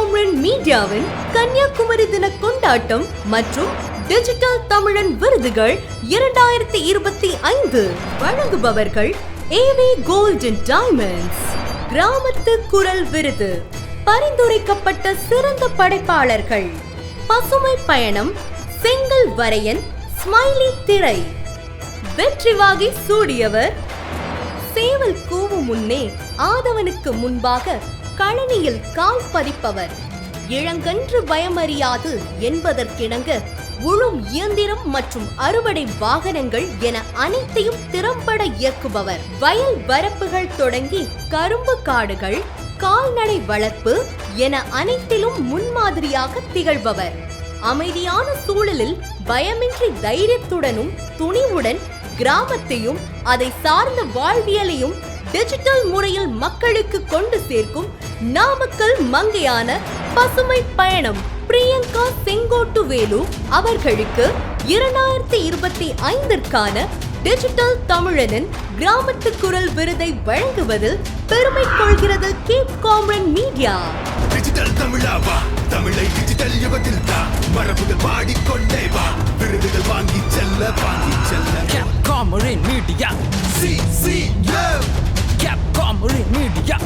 காம்ரன் மீடியாவின் கன்னியாகுமரி தின கொண்டாட்டம் மற்றும் டிஜிட்டல் தமிழன் விருதுகள் இரண்டாயிரத்தி இருபத்தி ஐந்து வழங்குபவர்கள் ஏவி கோல்டன் டைமண்ட்ஸ் கிராமத்து குரல் விருது பரிந்துரைக்கப்பட்ட சிறந்த படைப்பாளர்கள் பசுமை பயணம் செங்கல் வரையன் ஸ்மைலி திரை வெற்றிவாகி சூடியவர் சேவல் கூவு முன்னே ஆதவனுக்கு முன்பாக கழனியில் கால் பதிப்பவர். இளங்கன்று பயமறியாது என்பதற்கிணங்க உழும் இயந்திரம் மற்றும் அறுவடை வாகனங்கள் என அனைத்தையும் திறம்பட இயக்குபவர். வயல் வரப்புகள் தொடங்கி கரும்பு காடுகள் கால்நடை வளர்ப்பு என அனைத்திலும் முன்மாதிரியாக திகழ்பவர். அமைதியான சூழலில் பயமின்றி தைரியத்துடனும் துணிவுடன் கிராமத்தையும் அதை சார்ந்த வாழ்வியலையும் டிஜிட்டல் முறையில் மக்களுக்கு கொண்டு சேர்க்கும் நாமக்கல் மங்கையான பசுமை பயணம் பிரியங்கா செங்கோட்டுவேலு அவர்களுக்கு இரண்டாயிரத்தி இருபத்தி ஐந்திற்கான டிஜிட்டல் தமிழனின் கிராமத்து குரல் விருதை வழங்குவதில் பெருமை கொள்கிறது கேப் காம்ரன் மீடியா. டிஜிட்டல் தமிழாவா தமிழை டிஜிட்டல் யுகத்தில் தான் மரபுகள் பாடிக்கொண்டே வா விருதுகள் வாங்கி வாங்கி செல்ல ಇದೆಯಾ